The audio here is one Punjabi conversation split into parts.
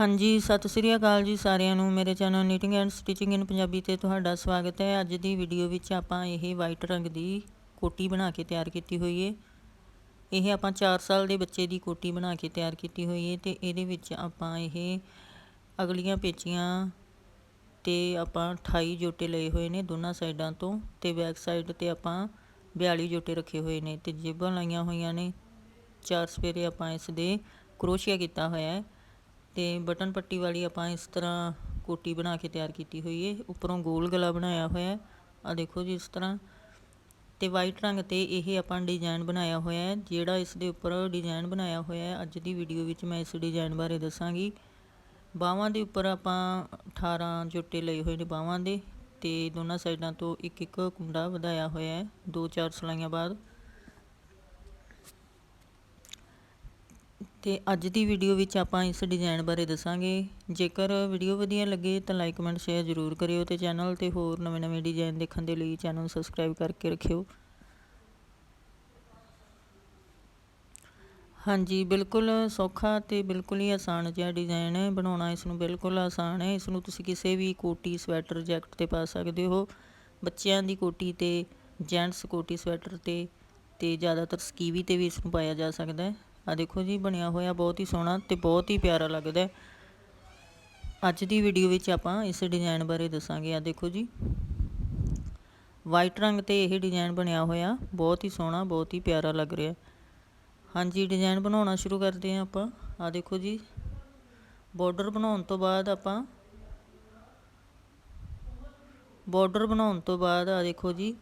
ਹਾਂਜੀ, ਸਤਿ ਸ੍ਰੀ ਅਕਾਲ ਜੀ ਸਾਰਿਆਂ ਨੂੰ। ਮੇਰੇ channel knitting and stitching in Punjabi ਤੇ ਤੁਹਾਡਾ ਸਵਾਗਤ ਹੈ। ਅੱਜ ਦੀ ਵੀਡੀਓ ਵਿੱਚ ਆਪਾਂ ਇਹ ਵਾਈਟ ਰੰਗ ਦੀ ਕੋਟੀ ਬਣਾ ਕੇ ਤਿਆਰ ਕੀਤੀ ਹੋਈ ਹੈ ਇਹ ਆਪਾਂ 4 ਸਾਲ ਦੇ ਬੱਚੇ ਦੀ ਕੋਟੀ ਬਣਾ ਕੇ ਤਿਆਰ ਕੀਤੀ ਹੋਈ ਹੈ ਤੇ ਇਹਦੇ ਵਿੱਚ ਆਪਾਂ ਇਹ ਅਗਲੀਆਂ ਪੇਚੀਆਂ ਤੇ ਆਪਾਂ 28 ਜੋਟੇ ਲਏ ਹੋਏ ਨੇ ਦੋਨਾਂ ਸਾਈਡਾਂ ਤੋਂ ਤੇ ਬੈਕ ਸਾਈਡ ਤੇ ਆਪਾਂ 42 ਜੋਟੇ ਰੱਖੇ ਹੋਏ ਨੇ ਤੇ ਜੇਬਾਂ ਲਾਈਆਂ ਹੋਈਆਂ ਨੇ। ਚਾਰ ਸਪੇਰੇ ਆਪਾਂ ਇਸ ਦੇ ਕਰੋਸ਼ੀਆ ਕੀਤਾ ਹੋਇਆ ਹੈ। ਤੇ ਬਟਨ ਪੱਟੀ ਵਾਲੀ ਆਪਾਂ ਇਸ ਤਰ੍ਹਾਂ ਕੋਟੀ ਬਣਾ ਕੇ ਤਿਆਰ ਕੀਤੀ ਹੋਈ ਹੈ ਉੱਪਰੋਂ ਗੋਲ ਗਲਾ ਬਣਾਇਆ ਹੋਇਆ ਹੈ। ਆ ਦੇਖੋ ਜੀ ਇਸ ਤਰ੍ਹਾਂ। ਤੇ ਵਾਈਟ ਰੰਗ ਤੇ ਇਹ ਆਪਾਂ ਡਿਜ਼ਾਈਨ ਬਣਾਇਆ ਹੋਇਆ ਹੈ। ਜਿਹੜਾ ਇਸ ਦੇ ਉੱਪਰ ਡਿਜ਼ਾਈਨ ਬਣਾਇਆ ਹੋਇਆ ਹੈ, ਅੱਜ ਦੀ ਵੀਡੀਓ ਵਿੱਚ ਮੈਂ ਇਸ ਡਿਜ਼ਾਈਨ ਬਾਰੇ ਦੱਸਾਂਗੀ। ਬਾਹਾਂ ਦੇ ਉੱਪਰ ਆਪਾਂ 18 ਜੋਟੇ ਲਏ ਹੋਏ ਨੇ ਬਾਹਾਂ ਦੇ। ਤੇ ਦੋਨਾਂ ਸਾਈਡਾਂ ਤੋਂ ਇੱਕ ਇੱਕ ਕੁੰਡਾ ਵਧਾਇਆ ਹੋਇਆ ਹੈ। ਦੋ ਚਾਰ ਸਲਾਈਆਂ ਬਾਅਦ। ਤੇ ਅੱਜ ਦੀ ਵੀਡੀਓ ਵਿੱਚ ਆਪਾਂ ਇਸ ਡਿਜ਼ਾਈਨ ਬਾਰੇ ਦੱਸਾਂਗੇ। ਜੇਕਰ ਵੀਡੀਓ ਵਧੀਆ ਲੱਗੇ ਤਾਂ ਲਾਈਕ ਕਮੈਂਟ ਸ਼ੇਅਰ ਜ਼ਰੂਰ ਕਰਿਓ ਤੇ ਚੈਨਲ ਤੇ ਹੋਰ ਨਵੇਂ-ਨਵੇਂ ਡਿਜ਼ਾਈਨ ਦੇਖਣ ਦੇ ਲਈ ਚੈਨਲ ਸਬਸਕ੍ਰਾਈਬ ਕਰਕੇ ਰੱਖਿਓ। ਹਾਂਜੀ, ਬਿਲਕੁਲ ਸੌਖਾ ਤੇ ਬਿਲਕੁਲ ਹੀ ਆਸਾਨ ਜਿਹਾ ਡਿਜ਼ਾਈਨ ਹੈ ਬਣਾਉਣਾ ਇਸ ਨੂੰ ਬਿਲਕੁਲ ਆਸਾਨ ਹੈ। ਇਸ ਨੂੰ ਤੁਸੀਂ ਕਿਸੇ ਵੀ ਕੋਟੀ ਸਵੈਟਰ ਜੈਕਟ ਤੇ ਪਾ ਸਕਦੇ ਹੋ। ਬੱਚਿਆਂ ਦੀ ਕੋਟੀ ਤੇ ਜੈਂਟਸ ਕੋਟੀ ਸਵੈਟਰ ਤੇ ਤੇ ਜ਼ਿਆਦਾਤਰ ਸਕੀਵੀ ਤੇ ਵੀ ਇਸ ਨੂੰ ਪਾਇਆ ਜਾ ਸਕਦਾ ਹੈ। ਆ ਦੇਖੋ ਜੀ, ਬਣਿਆ ਹੋਇਆ ਬਹੁਤ ਹੀ ਸੋਹਣਾ ਤੇ ਬਹੁਤ ਹੀ ਪਿਆਰਾ ਲੱਗਦਾ ਅੱਜ ਦੀ ਵੀਡੀਓ ਵਿੱਚ ਆਪਾਂ ਇਸ ਡਿਜ਼ਾਈਨ ਬਾਰੇ ਦੱਸਾਂਗੇ। ਆ ਦੇਖੋ ਜੀ ਵਾਈਟ ਰੰਗ ਤੇ ਇਹ ਡਿਜ਼ਾਈਨ ਬਣਿਆ ਹੋਇਆ। ਬਹੁਤ ਹੀ ਸੋਹਣਾ, ਬਹੁਤ ਹੀ ਪਿਆਰਾ ਲੱਗ ਰਿਹਾ ਹਾਂਜੀ ਡਿਜ਼ਾਈਨ ਬਣਾਉਣਾ ਸ਼ੁਰੂ ਕਰਦੇ ਹਾਂ ਆਪਾਂ। ਆ ਦੇਖੋ ਜੀ ਬਾਰਡਰ ਬਣਾਉਣ ਤੋਂ ਬਾਅਦ ਆਪਾਂ ਬਾਰਡਰ ਬਣਾਉਣ ਤੋਂ ਬਾਅਦ ਆ ਦੇਖੋ ਜੀ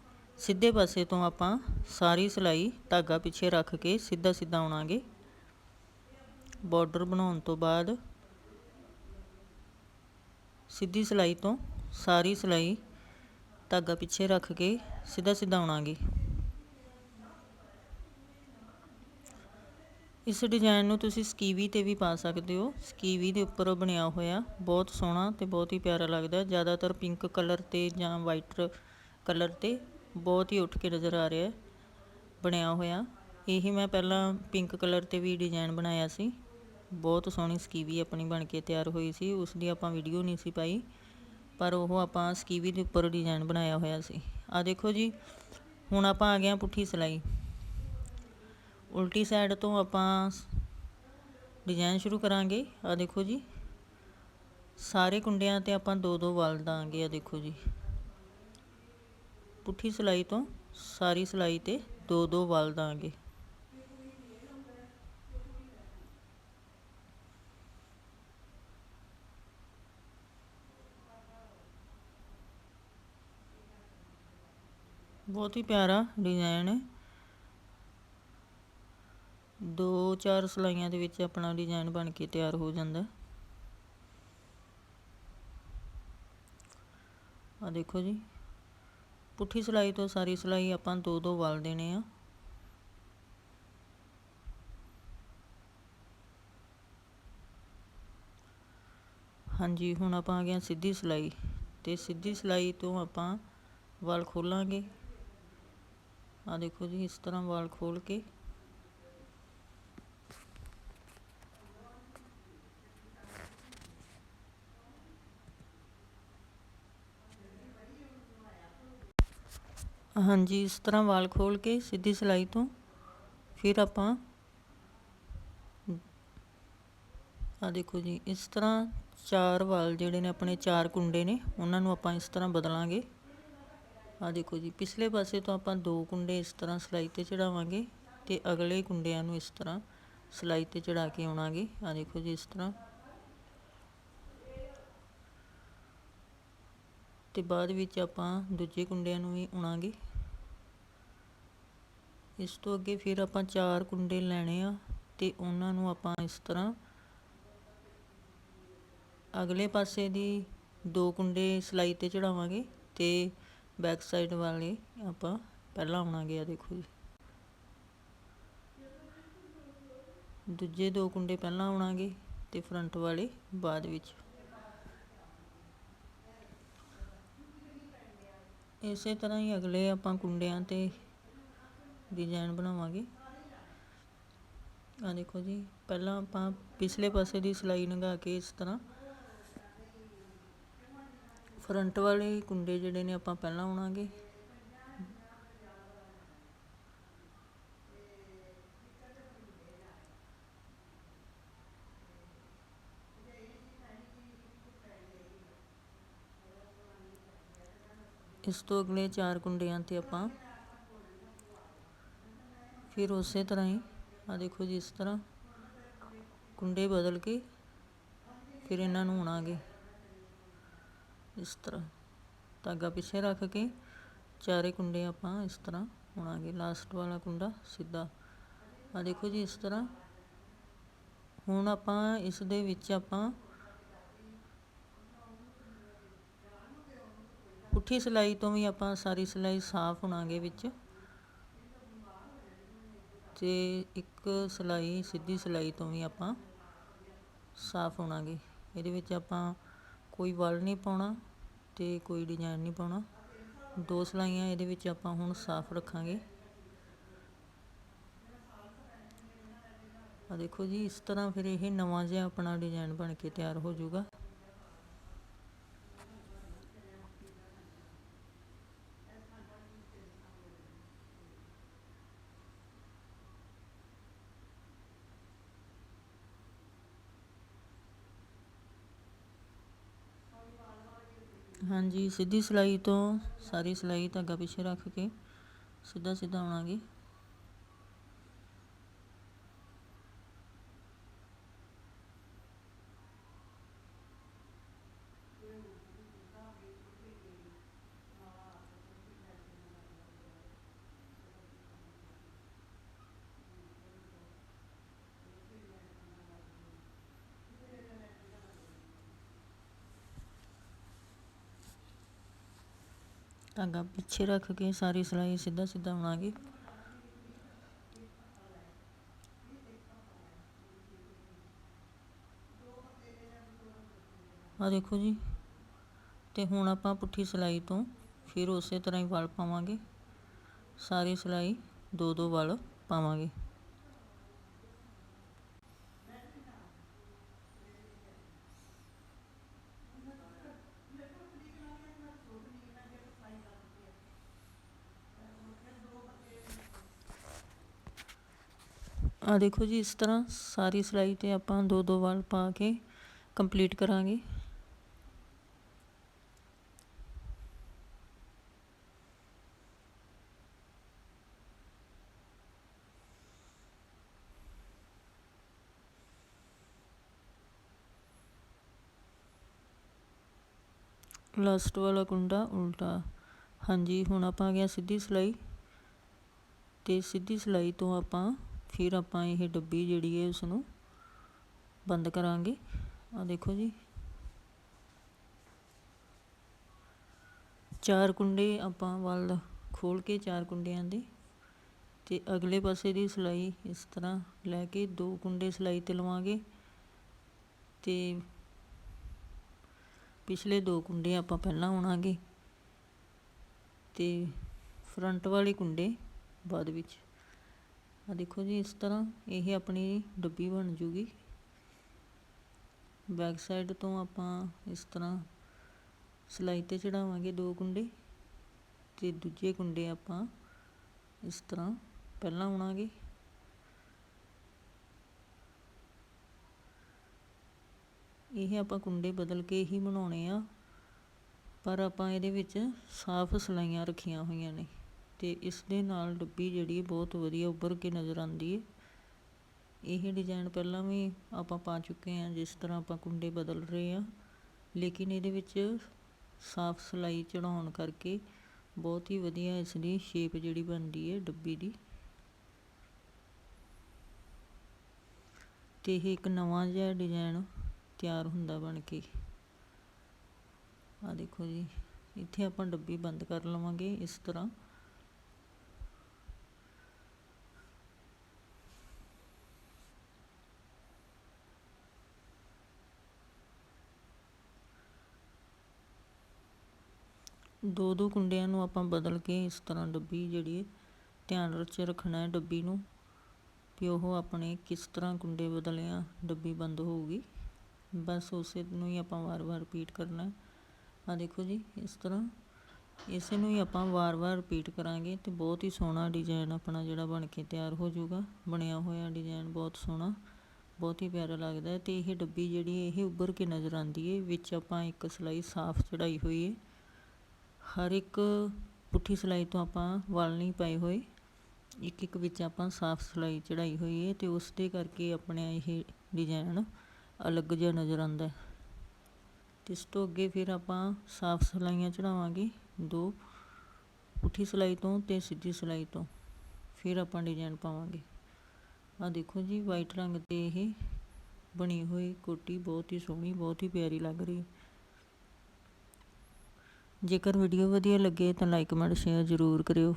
ਸਿੱਧੇ ਪਾਸੇ ਤੋਂ ਆਪਾਂ ਸਾਰੀ ਸਿਲਾਈ ਧਾਗਾ ਪਿੱਛੇ ਰੱਖ ਕੇ ਸਿੱਧਾ ਸਿੱਧਾ ਆਉਣਾਗੇ। ਬਾਰਡਰ ਬਣਾਉਣ ਤੋਂ ਬਾਅਦ ਸਿੱਧੀ ਸਿਲਾਈ ਤੋਂ ਸਾਰੀ ਸਿਲਾਈ ਧਾਗਾ ਪਿੱਛੇ ਰੱਖ ਕੇ ਸਿੱਧਾ ਸਿੱਧਾ ਆਉਣਾਗੇ। ਇਸ ਡਿਜ਼ਾਈਨ ਨੂੰ ਤੁਸੀਂ ਸਕੀਵੀ ਤੇ ਵੀ ਪਾ ਸਕਦੇ ਹੋ। ਸਕੀਵੀ ਦੇ ਉੱਪਰ ਬਣਿਆ ਹੋਇਆ, ਬਹੁਤ ਸੋਹਣਾ ਤੇ ਬਹੁਤ ਹੀ ਪਿਆਰਾ ਲੱਗਦਾ। ਜ਼ਿਆਦਾਤਰ ਪਿੰਕ ਕਲਰ ਤੇ ਜਾਂ ਵਾਈਟ ਕਲਰ ਤੇ ਬਹੁਤ ਹੀ ਉੱਠ ਕੇ ਨਜ਼ਰ ਆ ਰਿਹਾ ਬਣਿਆ ਹੋਇਆ। ਇਹੀ ਮੈਂ ਪਹਿਲਾਂ ਪਿੰਕ ਕਲਰ ਤੇ ਵੀ ਡਿਜ਼ਾਈਨ ਬਣਾਇਆ ਸੀ। ਬਹੁਤ ਸੋਹਣੀ ਸਕੀਵੀ ਆਪਣੀ ਬਣ ਕੇ ਤਿਆਰ ਹੋਈ ਸੀ ਉਸ ਦੀ ਆਪਾਂ ਵੀਡੀਓ ਨਹੀਂ ਸੀ ਪਾਈ, ਪਰ ਉਹ ਆਪਾਂ ਸਕੀਵੀ ਦੇ ਉੱਪਰ ਡਿਜ਼ਾਈਨ ਬਣਾਇਆ ਹੋਇਆ ਸੀ। ਆ ਦੇਖੋ ਜੀ, ਹੁਣ ਆਪਾਂ ਆ ਗਏ ਪੁੱਠੀ ਸਲਾਈ। ਉਲਟੀ ਸਾਈਡ ਤੋਂ ਆਪਾਂ ਡਿਜ਼ਾਈਨ ਸ਼ੁਰੂ ਕਰਾਂਗੇ। ਆ ਦੇਖੋ ਜੀ, ਸਾਰੇ ਕੁੰਡਿਆਂ ਤੇ ਆਪਾਂ ਦੋ ਦੋ ਵਲ ਦਾਂਗੇ ਆ ਦੇਖੋ ਜੀ। ਪੁੱਠੀ ਸਿਲਾਈ ਤੋਂ ਸਾਰੀ ਸਿਲਾਈ ਤੇ ਦੋ ਦੋ ਵਲ ਦਾਂਗੇ। ਬਹੁਤ ਹੀ ਪਿਆਰਾ ਡਿਜ਼ਾਈਨ ਹੈ। ਦੋ ਚਾਰ ਸਲਾਈਆਂ ਦੇ ਵਿੱਚ ਆਪਣਾ ਡਿਜ਼ਾਈਨ ਬਣ ਕੇ ਤਿਆਰ ਹੋ ਜਾਂਦਾ ਆ ਦੇਖੋ ਜੀ। ਪੁੱਠੀ ਸਿਲਾਈ ਤੋਂ ਸਾਰੀ ਸਿਲਾਈ ਆਪਾਂ ਦੋ ਦੋ ਵਲ ਦੇਣੇ ਆ। ਹਾਂਜੀ, ਹੁਣ ਆਪਾਂ ਆ ਗਏ ਸਿੱਧੀ ਸਿਲਾਈ। ਤੇ ਸਿੱਧੀ ਸਿਲਾਈ ਤੋਂ ਆਪਾਂ ਵਲ ਖੋਲਾਂਗੇ। ਆ ਦੇਖੋ ਜੀ, ਇਸ ਤਰ੍ਹਾਂ ਵਾਲ ਖੋਲ ਕੇ। ਹਾਂਜੀ, ਇਸ ਤਰ੍ਹਾਂ ਵਾਲ ਖੋਲ ਕੇ ਸਿੱਧੀ ਸਿਲਾਈ ਤੋਂ ਫਿਰ ਆਪਾਂ ਆ ਦੇਖੋ ਜੀ, ਇਸ ਤਰ੍ਹਾਂ ਚਾਰ ਵਾਲ ਜਿਹੜੇ ਨੇ ਆਪਣੇ ਚਾਰ ਕੁੰਡੇ ਨੇ, ਉਹਨਾਂ ਨੂੰ ਆਪਾਂ ਇਸ ਤਰ੍ਹਾਂ ਬਦਲਾਂਗੇ। ਆ ਦੇਖੋ ਜੀ, ਪਿਛਲੇ ਪਾਸੇ ਤੋਂ ਆਪਾਂ ਦੋ ਕੁੰਡੇ ਇਸ ਤਰ੍ਹਾਂ ਸਿਲਾਈ ਤੇ ਚੜਾਵਾਂਗੇ ਤੇ ਅਗਲੇ ਕੁੰਡਿਆਂ ਨੂੰ ਇਸ ਤਰ੍ਹਾਂ ਸਿਲਾਈ ਤੇ ਚੜਾ ਕੇ ਆਉਣਾਗੇ। ਆ ਦੇਖੋ ਜੀ, ਇਸ ਤਰ੍ਹਾਂ ਤੇ ਬਾਅਦ ਵਿੱਚ ਆਪਾਂ ਦੂਜੇ ਕੁੰਡਿਆਂ ਨੂੰ ਵੀ ਉਣਾਂਗੇ। ਇਸ ਤੋਂ ਅੱਗੇ ਫਿਰ ਆਪਾਂ ਚਾਰ ਕੁੰਡੇ ਲੈਣੇ ਆ ਤੇ ਉਹਨਾਂ ਨੂੰ ਆਪਾਂ ਇਸ ਤਰ੍ਹਾਂ ਅਗਲੇ ਪਾਸੇ ਦੀ ਦੋ ਕੁੰਡੇ ਸਲਾਈ ਤੇ ਚੜਾਵਾਂਗੇ ਤੇ ਬੈਕ ਸਾਈਡ ਵਾਲੇ ਆਪਾਂ ਪਹਿਲਾਂ ਆਉਣਾਗੇ ਆ ਦੇਖੋ ਜੀ। ਦੂਜੇ ਦੋ ਕੁੰਡੇ ਪਹਿਲਾਂ ਆਉਣਾਗੇ ਤੇ ਫਰੰਟ ਵਾਲੇ ਬਾਅਦ ਵਿੱਚ। ਇਸੇ ਤਰ੍ਹਾਂ ਹੀ ਅਗਲੇ ਆਪਾਂ ਕੁੰਡਿਆਂ ਤੇ ਡਿਜ਼ਾਈਨ ਬਣਾਵਾਂਗੇ। ਆ ਦੇਖੋ ਜੀ, ਪਹਿਲਾਂ ਆਪਾਂ ਪਿਛਲੇ ਪਾਸੇ ਦੀ ਸਿਲਾਈ ਲੰਘਾ ਕੇ ਇਸ ਤਰ੍ਹਾਂ ਫਰੰਟ ਵਾਲੇ ਕੁੰਡੇ ਜਿਹੜੇ ਨੇ ਆਪਾਂ ਪਹਿਲਾਂ ਉਣਾਂਗੇ ਇਸ ਤੋਂ ਅਗਲੇ ਚਾਰ ਕੁੰਡਿਆਂ ਤੇ ਆਪਾਂ ਫਿਰ ਉਸੇ ਤਰ੍ਹਾਂ ਹੀ ਆ ਦੇਖੋ ਜੀ ਇਸ ਤਰ੍ਹਾਂ ਕੁੰਡੇ ਬਦਲ ਕੇ ਫਿਰ ਇਹਨਾਂ ਨੂੰ ਉਣਾਂਗੇ। ਇਸ ਤਰ੍ਹਾਂ ਧਾਗਾ ਪਿੱਛੇ ਰੱਖ ਕੇ ਚਾਰੇ ਕੁੰਡੇ ਆਪਾਂ ਇਸ ਤਰ੍ਹਾਂ ਉਣਾਂਗੇ। ਲਾਸਟ ਵਾਲਾ ਕੁੰਡਾ ਸਿੱਧਾ। ਆ ਦੇਖੋ ਜੀ ਇਸ ਤਰ੍ਹਾਂ ਹੁਣ ਆਪਾਂ ਇਸ ਦੇ ਵਿੱਚ ਆਪਾਂ ਪੁੱਠੀ ਸਿਲਾਈ ਤੋਂ ਵੀ ਆਪਾਂ ਸਾਰੀ ਸਿਲਾਈ ਸਾਫ਼ ਉਣਾਂਗੇ ਵਿੱਚ। ਤੇ ਇੱਕ ਸਿਲਾਈ, ਸਿੱਧੀ ਸਿਲਾਈ ਤੋਂ ਵੀ ਆਪਾਂ ਸਾਫ਼ ਉਣਾਂਗੇ ਇਹਦੇ ਵਿੱਚ ਆਪਾਂ ਕੋਈ ਵਲ ਨਹੀਂ ਪਾਉਣਾ ਤੇ ਕੋਈ ਡਿਜ਼ਾਈਨ ਨਹੀਂ ਪਾਉਣਾ। ਦੋ ਸਿਲਾਈਆਂ ਇਹਦੇ ਵਿੱਚ ਆਪਾਂ ਹੁਣ ਸਾਫ਼ ਰੱਖਾਂਗੇ। ਆ ਦੇਖੋ ਜੀ, ਇਸ ਤਰ੍ਹਾਂ ਫਿਰ ਇਹ ਨਵਾਂ ਜਿਹਾ ਆਪਣਾ ਡਿਜ਼ਾਈਨ ਬਣ ਕੇ ਤਿਆਰ ਹੋ ਜਾਊਗਾ। ਹਾਂਜੀ ਸਿੱਧੀ ਸਿਲਾਈ ਤੋਂ ਸਾਰੀ ਸਿਲਾਈ ਧਾਗਾ ਪਿੱਛੇ ਰੱਖ ਕੇ ਸਿੱਧਾ ਸਿੱਧਾ ਆਉਣਾਗੇ ਧਾਗਾ ਪਿੱਛੇ ਰੱਖ ਕੇ ਸਾਰੀ ਸਿਲਾਈ ਸਿੱਧਾ ਸਿੱਧਾ ਆਉਣਾਗੇ ਆ ਦੇਖੋ ਜੀ, ਤੇ ਹੁਣ ਆਪਾਂ ਪੁੱਠੀ ਸਿਲਾਈ ਤੋਂ ਫਿਰ ਉਸੇ ਤਰ੍ਹਾਂ ਹੀ ਵਲ ਪਾਵਾਂਗੇ। ਸਾਰੀ ਸਿਲਾਈ ਦੋ ਦੋ ਵਲ ਪਾਵਾਂਗੇ। ਆ ਦੇਖੋ ਜੀ, ਇਸ ਤਰ੍ਹਾਂ ਸਾਰੀ ਸਿਲਾਈ ਤੇ ਆਪਾਂ ਦੋ ਦੋ ਵਲ ਪਾ ਕੇ ਕੰਪਲੀਟ ਕਰਾਂਗੇ। ਲਾਸਟ ਵਾਲਾ ਕੁੰਡਾ ਉਲਟਾ। ਹਾਂਜੀ, ਹੁਣ ਆਪਾਂ ਆ ਗਿਆ ਸਿੱਧੀ ਸਿਲਾਈ। ਤੇ ਸਿੱਧੀ ਸਿਲਾਈ ਤੋਂ ਆਪਾਂ ਫਿਰ ਆਪਾਂ ਇਹ ਡੱਬੀ ਜਿਹੜੀ ਹੈ ਉਸ ਨੂੰ ਬੰਦ ਕਰਾਂਗੇ। ਆ ਦੇਖੋ ਜੀ। ਚਾਰ ਕੁੰਡੇ ਆਪਾਂ ਵੱਲ ਖੋਲ ਕੇ ਚਾਰ ਕੁੰਡਿਆਂ ਦੇ ਤੇ ਅਗਲੇ ਪਾਸੇ ਦੀ ਸਿਲਾਈ ਇਸ ਤਰ੍ਹਾਂ ਲੈ ਕੇ ਦੋ ਕੁੰਡੇ ਸਿਲਾਈ ਤੇ ਲਵਾਂਗੇ ਤੇ ਪਿਛਲੇ ਦੋ ਕੁੰਡੇ ਆਪਾਂ ਪਹਿਲਾਂ ਉਣਾਂਗੇ ਤੇ ਫਰੰਟ ਵਾਲੇ ਕੁੰਡੇ ਬਾਅਦ ਵਿੱਚ। ਆ ਦੇਖੋ ਜੀ, ਇਸ ਤਰ੍ਹਾਂ ਇਹ ਆਪਣੀ ਡੱਬੀ ਬਣ ਜੂਗੀ। ਬੈਕ ਸਾਈਡ ਤੋਂ ਆਪਾਂ ਇਸ ਤਰ੍ਹਾਂ ਸਿਲਾਈ ਤੇ ਚੜਾਵਾਂਗੇ ਦੋ ਕੁੰਡੇ ਤੇ ਦੂਜੇ ਕੁੰਡੇ ਆਪਾਂ ਇਸ ਤਰ੍ਹਾਂ ਪਹਿਲਾਂ ਉਣਾਂਗੇ ਇਹ ਆਪਾਂ ਕੁੰਡੇ ਬਦਲ ਕੇ ਹੀ ਬਣਾਉਣੇ ਆ, ਪਰ ਆਪਾਂ ਇਹਦੇ ਵਿੱਚ ਸਾਫ਼ ਸਿਲਾਈਆਂ ਰੱਖੀਆਂ ਹੋਈਆਂ ਨੇ। ਅਤੇ ਇਸ ਦੇ ਨਾਲ ਡੱਬੀ ਜਿਹੜੀ ਬਹੁਤ ਵਧੀਆ ਉੱਭਰ ਕੇ ਨਜ਼ਰ ਆਉਂਦੀ ਹੈ। ਇਹ ਡਿਜ਼ਾਇਨ ਪਹਿਲਾਂ ਵੀ ਆਪਾਂ ਪਾ ਚੁੱਕੇ ਹਾਂ, ਜਿਸ ਤਰ੍ਹਾਂ ਆਪਾਂ ਕੁੰਡੇ ਬਦਲ ਰਹੇ ਹਾਂ। ਲੇਕਿਨ ਇਹਦੇ ਵਿੱਚ ਸਾਫ਼ ਸਿਲਾਈ ਚੜਾਉਣ ਕਰਕੇ ਬਹੁਤ ਹੀ ਵਧੀਆ ਇਸ ਦੀ ਸ਼ੇਪ ਜਿਹੜੀ ਬਣਦੀ ਹੈ ਡੱਬੀ ਦੀ। ਤੇ ਇਹ ਇੱਕ ਨਵਾਂ ਜਿਹਾ ਡਿਜ਼ਾਈਨ ਤਿਆਰ ਹੁੰਦਾ ਬਣ ਕੇ। ਆ ਦੇਖੋ ਜੀ, ਇੱਥੇ ਆਪਾਂ ਡੱਬੀ ਬੰਦ ਕਰ ਲਵਾਂਗੇ ਇਸ ਤਰ੍ਹਾਂ। ਦੋ ਦੋ ਕੁੰਡਿਆਂ ਨੂੰ ਆਪਾਂ ਬਦਲ ਕੇ ਇਸ ਤਰ੍ਹਾਂ ਡੱਬੀ ਜਿਹੜੀ ਹੈ ਧਿਆਨ ਵਿੱਚ ਰੱਖਣਾ ਡੱਬੀ ਨੂੰ, ਵੀ ਉਹ ਆਪਣੇ ਕਿਸ ਤਰ੍ਹਾਂ ਕੁੰਡੇ ਬਦਲਿਆਂ, ਡੱਬੀ ਬੰਦ ਹੋਊਗੀ। ਬਸ ਉਸੇ ਨੂੰ ਹੀ ਆਪਾਂ ਵਾਰ-ਵਾਰ ਰਿਪੀਟ ਕਰਨਾ ਆ ਦੇਖੋ ਜੀ, ਇਸ ਤਰ੍ਹਾਂ ਇਸੇ ਨੂੰ ਹੀ ਆਪਾਂ ਵਾਰ-ਵਾਰ ਰਿਪੀਟ ਕਰਾਂਗੇ ਤੇ ਬਹੁਤ ਹੀ ਸੋਹਣਾ ਡਿਜ਼ਾਈਨ ਆਪਣਾ ਜਿਹੜਾ ਬਣ ਕੇ ਤਿਆਰ ਹੋ ਜਾਊਗਾ। ਬਣਿਆ ਹੋਇਆ ਡਿਜ਼ਾਈਨ ਬਹੁਤ ਸੋਹਣਾ, ਬਹੁਤ ਹੀ ਪਿਆਰਾ ਲੱਗਦਾ ਹੈ ਤੇ ਇਹ ਡੱਬੀ ਜਿਹੜੀ ਇਹ ਉੱਭਰ ਕੇ ਨਜ਼ਰ ਆਉਂਦੀ ਹੈ, ਵਿੱਚ ਆਪਾਂ ਇੱਕ ਸਲਾਈ ਸਾਫ਼ ਚੜਾਈ ਹੋਈ ਹੈ। ਹਰ ਇੱਕ ਪੁੱਠੀ ਸਿਲਾਈ ਤੋਂ ਆਪਾਂ ਵਲ ਨਹੀਂ ਪਾਏ ਹੋਏ। ਇੱਕ ਇੱਕ ਵਿੱਚ ਆਪਾਂ ਸਾਫ਼ ਸਿਲਾਈ ਚੜਾਈ ਹੋਈ ਹੈ ਤੇ ਉਸ ਦੇ ਕਰਕੇ ਆਪਣੇ ਇਹ ਡਿਜ਼ਾਇਨ ਅਲੱਗ ਜਿਹਾ ਨਜ਼ਰ ਆਉਂਦਾ ਅਤੇ ਇਸ ਤੋਂ ਅੱਗੇ ਫਿਰ ਆਪਾਂ ਸਾਫ਼ ਸਿਲਾਈਆਂ ਚੜਾਵਾਂਗੇ ਦੋ, ਪੁੱਠੀ ਸਿਲਾਈ ਤੋਂ ਅਤੇ ਸਿੱਧੀ ਸਿਲਾਈ ਤੋਂ। ਫਿਰ ਆਪਾਂ ਡਿਜ਼ਾਈਨ ਪਾਵਾਂਗੇ। ਆ ਦੇਖੋ ਜੀ, ਵਾਈਟ ਰੰਗ ਤੇ ਇਹ ਬਣੀ ਹੋਈ ਕੋਟੀ ਬਹੁਤ ਹੀ ਸੋਹਣੀ, ਬਹੁਤ ਹੀ ਪਿਆਰੀ ਲੱਗ ਰਹੀ ਜੇਕਰ ਵੀਡੀਓ ਵਧੀਆ ਲੱਗੇ ਤਾਂ ਲਾਈਕ ਕਮੈਂਟ ਸ਼ੇਅਰ ਜ਼ਰੂਰ ਕਰਿਓ।